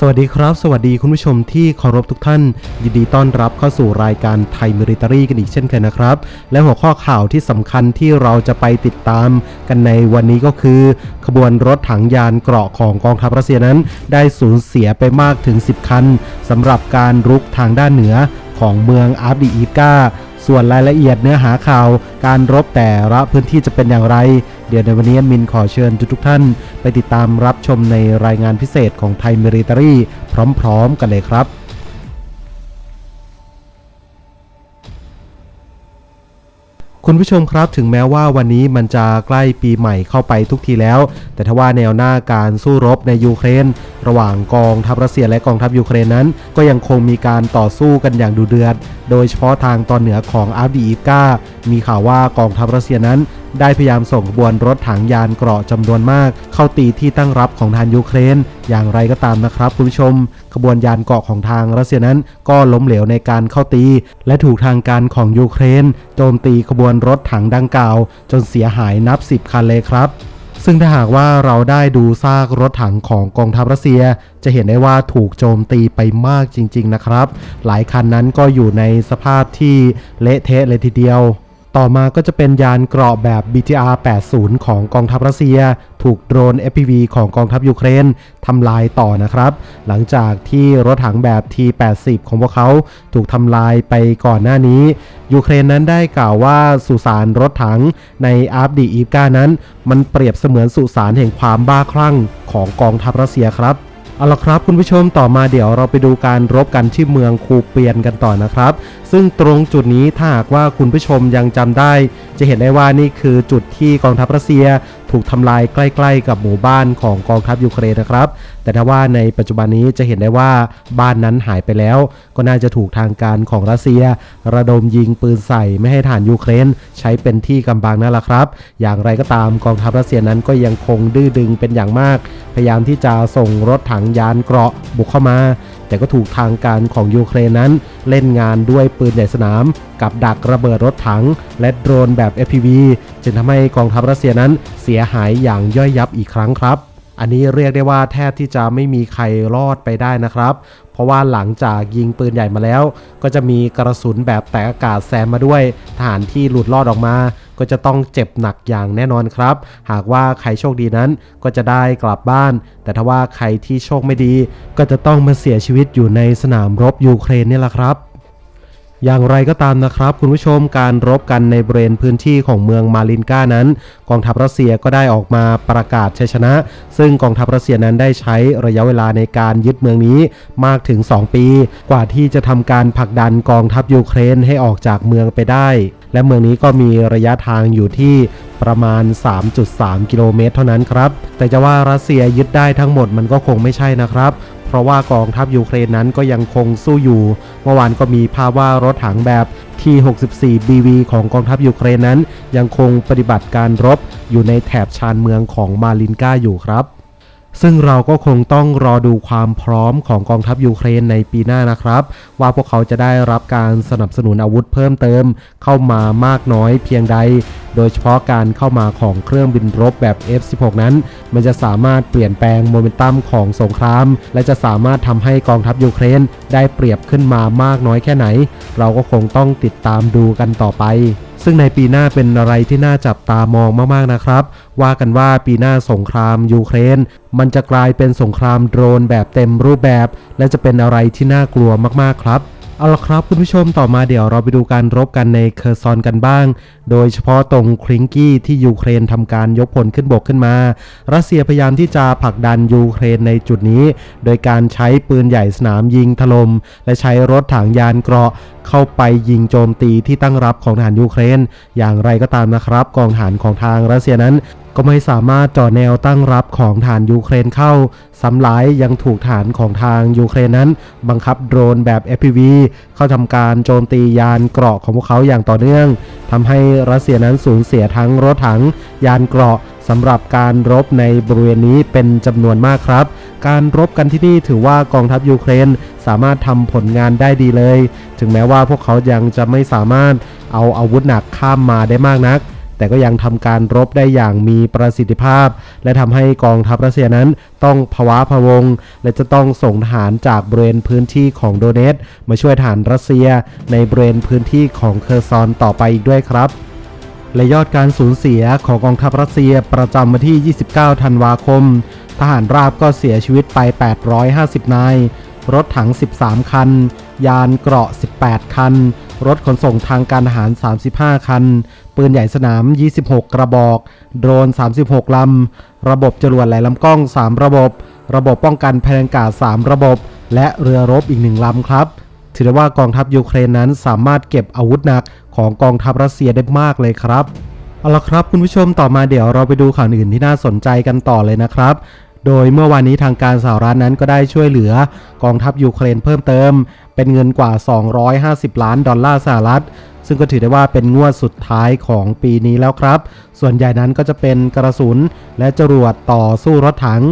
สวัสดีครับ สวัสดีคุณผู้ชมที่เคารพทุกท่าน ยินดีต้อนรับเข้าสู่รายการไทยมิริตารีกันอีกเช่นเคยนะครับ และหัวข้อข่าวที่สำคัญที่เราจะไปติดตามกันในวันนี้ก็คือ ขบวนรถถังยานเกราะของกองทัพรัสเซียนั้น ได้สูญเสียไปมากถึง 10 คันสำหรับการรุกทางด้านเหนือของเมืองอาร์ดีอีกาส่วนรายละเอียดเนื้อหาข่าว การรบแต่ละพื้นที่จะเป็นอย่างไร เดี๋ยวในวันนี้มินขอเชิญทุกๆท่าน ไปติดตามรับชมในรายงานพิเศษของไทยมิริตารีพร้อม ๆ กันเลยครับคุณผู้ชมครับถึงแม้ว่าวันนี้มันจะใกล้ปีใหม่เข้าไปทุกทีแล้ว แต่ทว่าแนวหน้าการสู้รบในยูเครน ระหว่างกองทัพรัสเซียและกองทัพยูเครนนั้น ก็ยังคงมีการต่อสู้กันอย่างดุเดือด โดยเฉพาะทางตอนเหนือของอาร์ดีอีฟกามีข่าวว่ากองทัพรัสเซียนั้นได้พยายามส่งขบวนรถถังยานเกราะจำนวนมาก เข้าตีที่ตั้งรับของทางยูเครน อย่างไรก็ตามนะครับคุณผู้ชม ขบวนยานเกราะของทางรัสเซียนั้นก็ล้มเหลวในการเข้าตี และถูกทางการของยูเครน โจมตีขบวนรถถังดังกล่าว จนเสียหายนับ 10 คันเลยครับซึ่งถ้าหากว่าเราได้ดูซากรถถังของกองทัพรัสเซีย จะเห็นได้ว่าถูกโจมตีไปมากจริง ๆ นะครับ หลายคันนั้นก็อยู่ในสภาพที่เละเทะเลยทีเดียว ต่อมาก็จะเป็นยานเกราะแบบ BTR 80 ของกองทัพรัสเซีย ถูกโดรน FPV ของกองทัพยูเครนทำลายต่อนะครับ หลังจากที่รถถังแบบ T80 ของพวกเขาถูกทำลายไปก่อนหน้านี้ ยูเครนนั้นได้กล่าวว่าสุสานรถถังในอาร์ดีอีฟกานั้น มันเปรียบเสมือนสุสานแห่งความบ้าคลั่งของกองทัพรัสเซียครับเอาละครับคุณผู้ชมต่อมาเดี๋ยวเราไปดูการรบกันที่เมืองคูเปียนกันต่อนะครับซึ่งตรงจุดนี้ถ้าหากว่าคุณผู้ชมยังจำได้ จะเห็นได้ว่านี่คือจุดที่กองทัพรัสเซียถูกทำลายใกล้ ๆ กับหมู่บ้านของกองทัพยูเครนนะครับ แต่ถ้าว่าในปัจจุบันนี้จะเห็นได้ว่าบ้านนั้นหายไปแล้ว ก็น่าจะถูกทางการของรัสเซีย ระดมยิงปืนใส่ไม่ให้ฐานยูเครน ใช้เป็นที่กำบังนั่นแหละครับ อย่างไรก็ตามกองทัพรัสเซียนั้นก็ยังคงดื้อดึงเป็นอย่างมาก พยายามที่จะส่งรถถังยานเกราะบุกเข้ามา แต่ก็ถูกทางการของยูเครนนั้น เล่นงานด้วยปืนใหญ่สนาม กับดักระเบิดรถถัง และโดรนแบบ FPV จึงทำให้กองทัพรัสเซียนั้นเสียหายอย่างย่อยยับอีกครั้งครับ อันนี้เรียกได้ว่าแทบที่จะไม่มีใครรอดไปได้นะครับเพราะว่าหลังจากยิงปืนใหญ่มาแล้ว ก็จะมีกระสุนแบบแตกอากาศแซมมาด้วยทหารที่หลุดรอดออกมา ก็จะต้องเจ็บหนักอย่างแน่นอนครับ หากว่าใครโชคดีนั้นก็จะได้กลับบ้าน แต่ถ้าว่าใครที่โชคไม่ดี ก็จะต้องมาเสียชีวิตอยู่ในสนามรบยูเครนนี่แหละครับอย่างไรก็ตามนะครับ คุณผู้ชมการรบกันในบริเวณพื้นที่ของเมืองมาลินกานั้น กองทัพรัสเซียก็ได้ออกมาประกาศชัยชนะ ซึ่งกองทัพรัสเซียนั้นได้ใช้ระยะเวลาในการยึดเมืองนี้มากถึง 2 ปี กว่าที่จะทำการผลักดันกองทัพยูเครนให้ออกจากเมืองไปได้ และเมืองนี้ก็มีระยะทางอยู่ที่ประมาณ 3.3 กิโลเมตรเท่านั้นครับ แต่จะว่ารัสเซียยึดได้ทั้งหมดมันก็คงไม่ใช่นะครับ เพราะว่ากองทัพยูเครนนั้นก็ยังคงสู้อยู่ เมื่อวานก็มีภาพว่ารถถังแบบ T64 BV ของกองทัพยูเครนนั้น ยังคงปฏิบัติการรบอยู่ในแถบชานเมืองของมาลินกาอยู่ครับ ซึ่งเราก็คงต้องรอดูความพร้อมของกองทัพยูเครนในปีหน้านะครับ ว่าพวกเขาจะได้รับการสนับสนุนอาวุธเพิ่มเติม เข้ามามากน้อยเพียงใด โดยเฉพาะการเข้ามาของเครื่องบินรบแบบ F16 นั้น มันจะสามารถเปลี่ยนแปลงโมเมนตัมของสงคราม และจะสามารถทำให้กองทัพยูเครนได้เปรียบขึ้นมามากน้อยแค่ไหน เราก็คงต้องติดตามดูกันต่อไป ซึ่งในปีหน้าเป็นอะไรที่น่าจับตามองมากๆนะครับ ว่ากันว่าปีหน้าสงครามยูเครน มันจะกลายเป็นสงครามโดรนแบบเต็มรูปแบบ และจะเป็นอะไรที่น่ากลัวมากๆครับ เอาละครับคุณผู้ชมต่อมาเดี๋ยวเราไปดูการรบกันในเคอร์ซอนกันบ้าง โดยเฉพาะตรงคริงกี้ที่ยูเครนทำการยกพลขึ้นบกขึ้นมา รัสเซียพยายามที่จะผลักดันยูเครนในจุดนี้ โดยการใช้ปืนใหญ่สนามยิงถลม่มและใช้รถถังยานเกราะเข้าไปยิงโจมตีที่ตั้งรับของทหารยูเครน อย่างไรก็ตามนะครับ กองทหารของทางรัสเซียนั้น ก็ไม่สามารถจ่อแนวตั้งรับของฐานยูเครนเข้าซ้ำหลายยังถูกฐานของทางยูเครนนั้น บังคับโดรนแบบ FPV เข้าทำการโจมตียานเกราะของพวกเขาอย่างต่อเนื่องทำให้รัสเซียนั้นสูญเสียทั้งรถถัง ยานเกราะสำหรับการรบในบริเวณนี้เป็นจำนวนมากครับ การรบกันที่นี่ถือว่ากองทัพยูเครนสามารถทำผลงานได้ดีเลย ถึงแม้ว่าพวกเขายังจะไม่สามารถเอาอาวุธหนักข้ามมาได้มากนัก แต่ก็ยังทำการรบได้อย่างมีประสิทธิภาพ และทำให้กองทัพรัสเซียนั้นต้องภาวะพะวง และจะต้องส่งทหารจากบริเวณพื้นที่ของโดเนตมาช่วยฐานรัสเซีย ในบริเวณพื้นที่ของเคอร์ซอนต่อไปอีกด้วยครับและยอดการสูญเสียของกองทัพรัสเซียประจำวันที่ 29 ธันวาคม ทหารราบก็เสียชีวิตไป 850 นาย รถถัง 13 คัน ยานเกราะ 18 คัน รถขนส่งทางการทหาร 35 คัน ปืนใหญ่สนาม 26 กระบอก โดรน 36 ลำ ระบบจรวดหลายลำกล้อง 3 ระบบ ระบบป้องกันภัยอากาศ 3 ระบบ และเรือรบอีกหนึ่งลำครับ ถือได้ว่ากองทัพยูเครนนั้นสามารถเก็บอาวุธหนักของกองทัพรัสเซียได้มากเลยครับ เอาละครับคุณผู้ชมต่อมาเดี๋ยวเราไปดูข่าวอื่นที่น่าสนใจกันต่อเลยนะครับโดยเมื่อวานนี้ทางการสหรัฐนั้นก็ได้ช่วยเหลือกองทัพยูเครนเพิ่มเติม เป็นเงินกว่า 250 ล้านดอลลาร์สหรัฐ ซึ่งก็ถือได้ว่าเป็นงวดสุดท้ายของปีนี้แล้วครับ ส่วนใหญ่นั้นก็จะเป็นกระสุนและจรวดต่อสู้รถถัง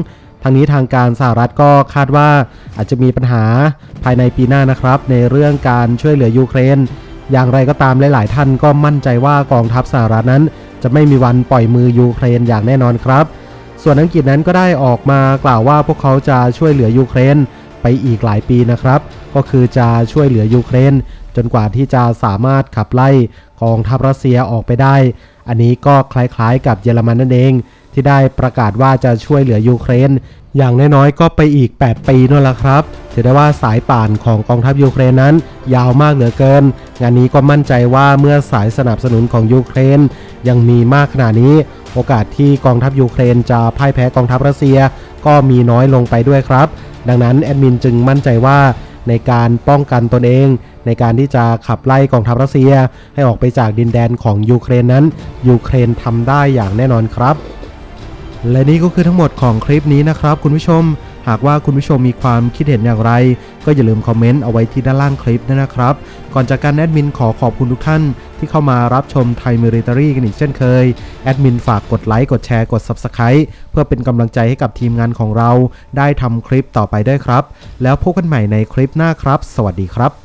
ทางนี้ทางการสหรัฐก็คาดว่าอาจจะมีปัญหาภายในปีหน้านะครับ ในเรื่องการช่วยเหลือยูเครน อย่างไรก็ตามหลาย ๆ ท่านก็มั่นใจว่ากองทัพสหรัฐนั้น จะไม่มีวันปล่อยมือยูเครนอย่างแน่นอนครับ ส่วนอังกฤษนั้นก็ได้ออกมากล่าวว่าพวกเขาจะช่วยเหลือยูเครนไปอีกหลายปีนะครับ ก็คือจะช่วยเหลือยูเครน จนกว่าที่จะสามารถขับไล่กองทัพรัสเซียออกไปได้ อันนี้ก็คล้ายๆกับเยอรมันนั่นเอง ที่ได้ประกาศว่าจะช่วยเหลือยูเครน อย่างน้อยๆก็ไปอีก 8 ปีนั่นแหละครับถือได้ว่าสายป่านของกองทัพยูเครนนั้น ยาวมากเหลือเกิน งานนี้ก็มั่นใจว่าเมื่อสายสนับสนุนของยูเครน ยังมีมากขนาดนี้ โอกาสที่กองทัพยูเครนจะพ่ายแพ้กองทัพรัสเซีย ก็มีน้อยลงไปด้วยครับ ดังนั้นแอดมินจึงมั่นใจว่าในการป้องกันตนเอง ในการที่จะขับไล่กองทัพรัสเซีย ให้ออกไปจากดินแดนของยูเครนนั้น ยูเครนทำได้อย่างแน่นอนครับ และนี่ก็คือทั้งหมดของคลิปนี้นะครับ คุณผู้ชม หากว่าคุณผู้ชมมีความคิดเห็นอย่างไร ก็อย่าลืมคอมเมนต์เอาไว้ที่ด้านล่างคลิปนะครับ ก่อนจากการแอดมินขอขอบคุณทุกท่านที่เข้ามารับชมไทยมิริตารีกันอีกเช่นเคย แอดมินฝากกดไลค์ กดแชร์ กด Subscribe เพื่อเป็นกำลังใจให้กับทีมงานของเรา ได้ทำคลิปต่อไปด้วยครับ แล้วพบกันใหม่ในคลิปหน้าครับ สวัสดีครับ